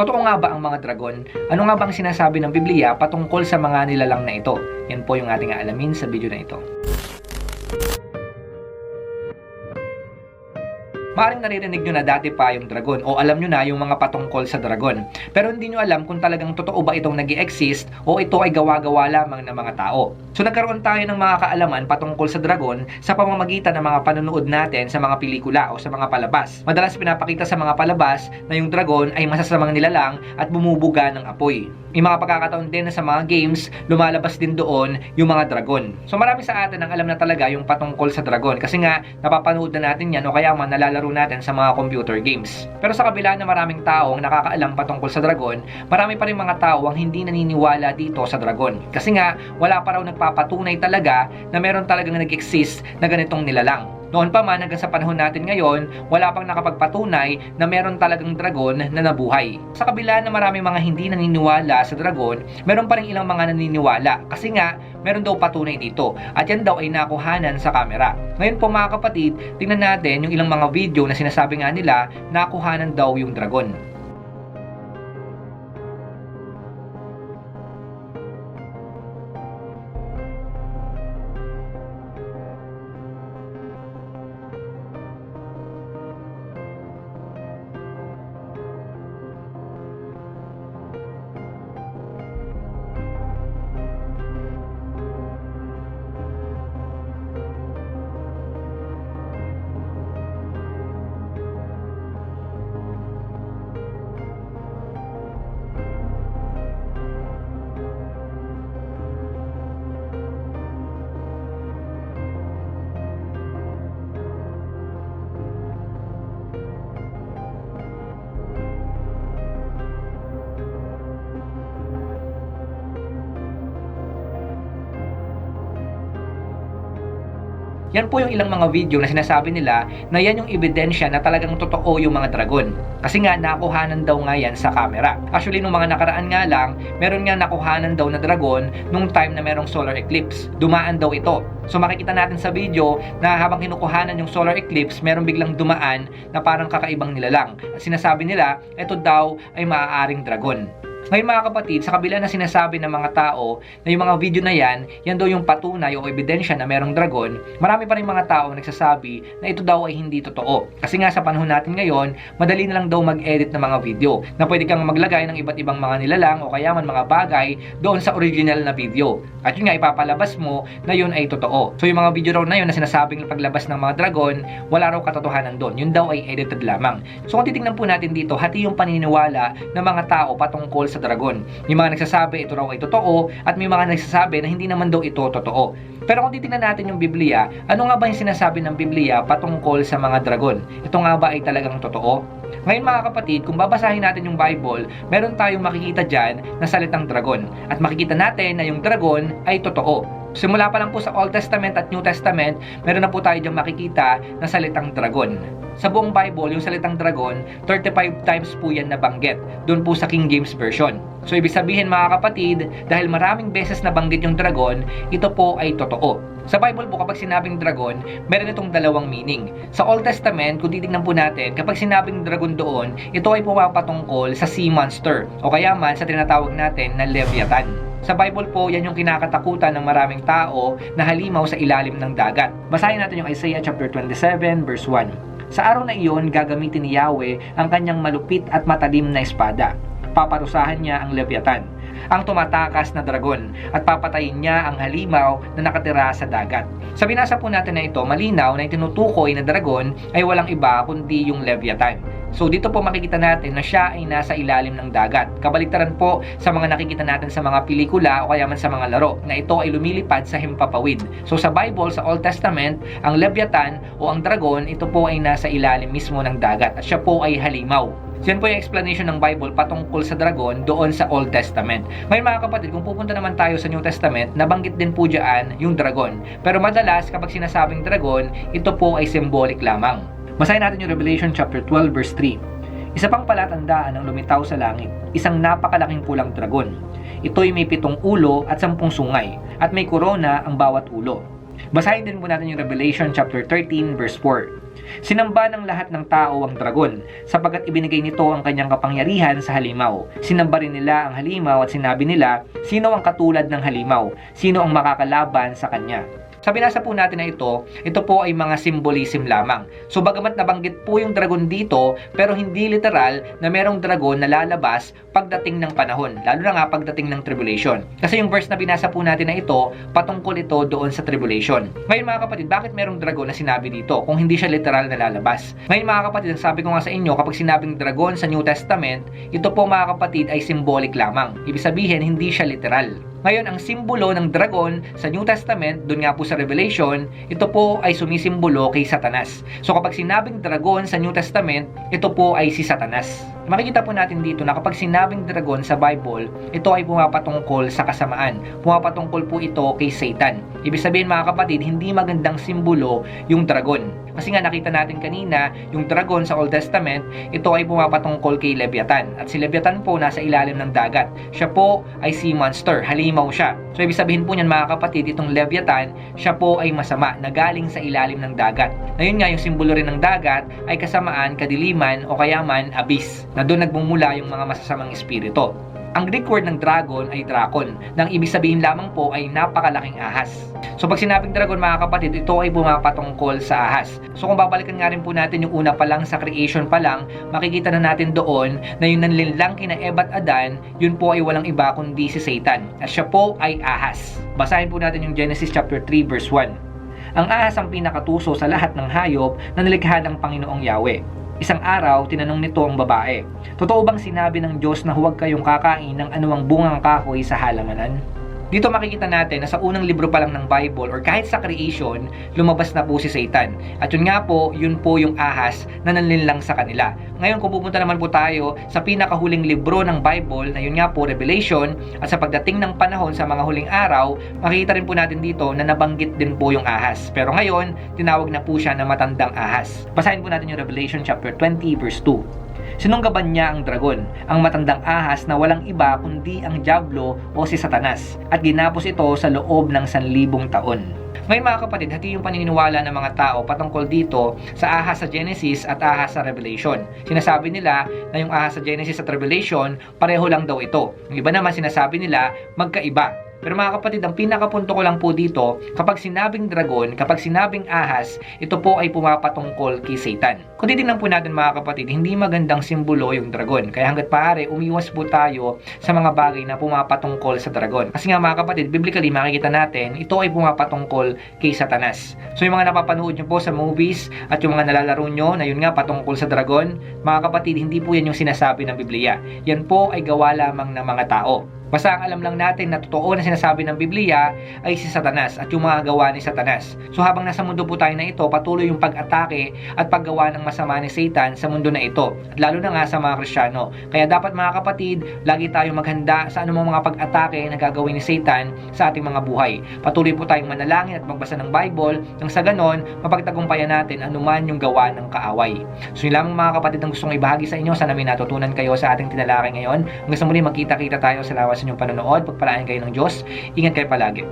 Totoo nga ba ang mga dragon? Ano nga ba ang sinasabi ng Biblia patungkol sa mga nilalang na ito? Yan po yung ating aalamin sa video na ito. Maring naririnig nyo na dati pa yung dragon o alam nyo na yung mga patungkol sa dragon. Pero hindi nyo alam kung talagang totoo ba itong nag exist o ito ay gawa-gawa lamang ng mga tao. So nagkaroon tayo ng mga kaalaman patungkol sa dragon sa pamamagitan ng mga panonood natin sa mga pelikula o sa mga palabas. Madalas pinapakita sa mga palabas na yung dragon ay masasamang nilalang at bumubuga ng apoy. May mga pagkakataon din na sa mga games, lumalabas din doon yung mga dragon. So marami sa atin ang alam na talaga yung patungkol sa dragon kasi nga napapanood na natin yan o kaya man nalalaro natin sa mga computer games. Pero sa kabila na maraming tao ang nakakaalam patungkol sa dragon, marami pa rin mga tao ang hindi naniniwala dito sa dragon. Kasi nga, wala pa raw nagpapatunay talaga na meron talagang nag-exist na ganitong nilalang. Noon pa man hanggang sa panahon natin ngayon, wala pang nakapagpatunay na meron talagang dragon na nabuhay. Sa kabila na maraming mga hindi naniniwala sa dragon, meron pa rin ilang mga naniniwala kasi nga meron daw patunay dito at yan daw ay nakuhanan sa kamera. Ngayon po mga kapatid, tingnan natin yung ilang mga video na sinasabi nga nila nakuhanan daw yung dragon. Yan po yung ilang mga video na sinasabi nila na yan yung ebidensya na talagang totoo yung mga dragon. Kasi nga nakuhanan daw nga yan sa camera. Actually, nung mga nakaraan nga lang, meron nga nakuhanan daw na dragon nung time na merong solar eclipse. Dumaan daw ito. So makikita natin sa video na habang kinukuhanan yung solar eclipse, meron biglang dumaan na parang kakaibang nilalang. At sinasabi nila, ito daw ay maaaring dragon. Ngayon mga kapatid, sa kabila na sinasabi ng mga tao na yung mga video na yan, yan daw yung patunay o ebidensya na merong dragon, marami pa rin mga tao nagsasabi na ito daw ay hindi totoo. Kasi nga sa panahon natin ngayon, madali na lang daw mag-edit ng mga video na pwede kang maglagay ng iba't ibang mga nilalang o kaya man mga bagay doon sa original na video. At yun nga, ipapalabas mo na yun ay totoo. So yung mga video raw na yun na sinasabing paglabas ng mga dragon, wala raw katotohanan doon. Yun daw ay edited lamang. So kung titignan po natin dito, hati yung paniniwala ng mga tao patungkol sa dragon. May mga nagsasabi ito raw ay totoo at may mga nagsasabi na hindi naman daw ito totoo. Pero kung titingnan natin yung Biblia, ano nga ba yung sinasabi ng Biblia patungkol sa mga dragon? Ito nga ba ay talagang totoo? Ngayon mga kapatid, kung babasahin natin yung Bible, meron tayong makikita dyan na salitang dragon. At makikita natin na yung dragon ay totoo. Simula pa lang po sa Old Testament at New Testament, meron na po tayo dyan makikita na salitang dragon. Sa buong Bible, yung salitang dragon, 35 times po yan nabanggit. Doon po sa King James Version. So ibig sabihin mga kapatid, dahil maraming beses nabanggit yung dragon, ito po ay totoo. Sa Bible po, kapag sinabing dragon, meron itong dalawang meaning. Sa Old Testament, kung titignan po natin, kapag sinabing dragon doon, ito ay pumapatungkol sa sea monster o kaya man sa tinatawag natin na Leviathan. Sa Bible po, yan yung kinakatakutan ng maraming tao na halimaw sa ilalim ng dagat. Basahin natin yung Isaiah chapter 27 verse 1. Sa araw na iyon, gagamitin ni Yahweh ang kanyang malupit at matalim na espada. Paparusahan niya ang Leviathan, ang tumatakas na dragon, at papatayin niya ang halimaw na nakatira sa dagat. Sa binasa po natin na ito, malinaw na itinutukoy na dragon ay walang iba kundi yung Leviathan. So dito po makikita natin na siya ay nasa ilalim ng dagat. Kabaliktaran po sa mga nakikita natin sa mga pelikula o kaya man sa mga laro na ito ay lumilipad sa himpapawid. So sa Bible, sa Old Testament, ang Leviathan o ang dragon, ito po ay nasa ilalim mismo ng dagat at siya po ay halimaw. Yan po yung explanation ng Bible patungkol sa dragon doon sa Old Testament. Ngayon mga kapatid, kung pupunta naman tayo sa New Testament, nabanggit din po dyan yung dragon. Pero madalas kapag sinasabing dragon, ito po ay symbolic lamang. Basahin natin yung Revelation chapter 12 verse 3. Isa pang palatandaan ang lumitaw sa langit, isang napakalaking pulang dragon. Ito'y may pitong ulo at sampung sungay, at may korona ang bawat ulo. Basahin din po natin yung Revelation chapter 13 verse 4. Sinamba ng lahat ng tao ang dragon, sapagkat ibinigay nito ang kanyang kapangyarihan sa halimaw. Sinamba rin nila ang halimaw at sinabi nila, sino ang katulad ng halimaw? Sino ang makakalaban sa kanya? Sa binasa po natin na ito, ito po ay mga symbolism lamang. So bagamat nabanggit po yung dragon dito, pero hindi literal na merong dragon na lalabas pagdating ng panahon, lalo na nga pagdating ng tribulation. Kasi yung verse na binasa po natin na ito, patungkol ito doon sa tribulation. Ngayon mga kapatid, bakit merong dragon na sinabi dito kung hindi siya literal na lalabas? Ngayon mga kapatid, sabi ko nga sa inyo, kapag sinabing dragon sa New Testament, ito po mga kapatid ay symbolic lamang. Ibig sabihin, hindi siya literal. Ngayon, ang simbolo ng dragon sa New Testament, doon nga po sa Revelation, ito po ay sumisimbolo kay Satanas. So kapag sinabing dragon sa New Testament, ito po ay si Satanas. Makikita po natin dito na kapag sinabing dragon sa Bible, ito ay pumapatungkol sa kasamaan. Pumapatungkol po ito kay Satan. Ibig sabihin mga kapatid, hindi magandang simbolo yung dragon. Kasi nga nakita natin kanina, yung dragon sa Old Testament, ito ay pumapatungkol kay Leviathan. At si Leviathan po nasa ilalim ng dagat. Siya po ay sea monster, halimaw siya. So ibig sabihin po niyan mga kapatid, itong Leviathan, siya po ay masama, na galing sa ilalim ng dagat. Ngayon nga, yung simbolo rin ng dagat ay kasamaan, kadiliman o kaya man abyss, na doon nagmumula yung mga masasamang espiritu. Ang Greek word ng dragon ay drakon, nang ibig sabihin lamang po ay napakalaking ahas. So pag sinabing dragon mga kapatid, ito ay pumapatungkol sa ahas. So kung babalikan nga rin po natin yung una pa lang sa creation pa lang, makikita na natin doon na yung nanlinlang kina Eva at Adan, yun po ay walang iba kundi si Satan. At siya po ay ahas. Basahin po natin yung Genesis chapter 3 verse 1. Ang ahas ang pinakatuso sa lahat ng hayop na nilikha ng Panginoong Yahweh. Isang araw, tinanong nito ang babae, Totoo bang sinabi ng Diyos na huwag kayong kakain ng anumang bungang kahoy sa halamanan? Dito makikita natin na sa unang libro pa lang ng Bible or kahit sa creation, lumabas na po si Satan. At yun nga po, yun po yung ahas na nanlinlang sa kanila. Ngayon kung pupunta naman po tayo sa pinakahuling libro ng Bible na yun nga po Revelation at sa pagdating ng panahon sa mga huling araw, makikita rin po natin dito na nabanggit din po yung ahas. Pero ngayon, tinawag na po siya na matandang ahas. Basahin po natin yung Revelation chapter 20 verse 2. Sinunggaban niya ang dragon, ang matandang ahas na walang iba kundi ang Diablo o si Satanas, at ginapos ito sa loob ng sanlibong taon. Ngayon mga kapatid, hati yung paniniwala ng mga tao patungkol dito sa ahas sa Genesis at ahas sa Revelation. Sinasabi nila na yung ahas sa Genesis at Revelation, pareho lang daw ito. Yung iba naman sinasabi nila, magkaiba. Pero mga kapatid, ang pinakapunto ko lang po dito, kapag sinabing dragon, kapag sinabing ahas, ito po ay pumapatungkol kay Satan. Kung titignan po natin mga kapatid, hindi magandang simbolo yung dragon. Kaya hanggat maaari, umiwas po tayo sa mga bagay na pumapatungkol sa dragon. Kasi nga mga kapatid, biblically makikita natin, ito ay pumapatungkol kay Satanas. So yung mga napapanood nyo po sa movies at yung mga nalalaro nyo na yun nga patungkol sa dragon, mga kapatid, hindi po yan yung sinasabi ng Biblia. Yan po ay gawa lamang ng mga tao. Basta ang alam lang natin na totoo na sinasabi ng Biblia ay si Satanas at yung mga gawa ni Satanas. So habang nasa mundo po tayo na ito, patuloy yung pag-atake at paggawa ng masama ni Satan sa mundo na ito. At lalo na nga sa mga Kristiyano. Kaya dapat mga kapatid, lagi tayong maghanda sa anumang mga pag-atake na gagawin ni Satan sa ating mga buhay. Patuloy po tayong manalangin at magbasa ng Bible nang sa ganon, mapagtagumpayan natin anuman yung gawa ng kaaway. So yun lamang mga kapatid ang gustong ibahagi sa inyo. Sana may natutunan kayo sa ating tinalakay ngayon. Hanggang sa muli, magkita-kita tayo. Salamat sa inyong panonood. Pagpalaan kayo ng Diyos. Ingat kayo palagi.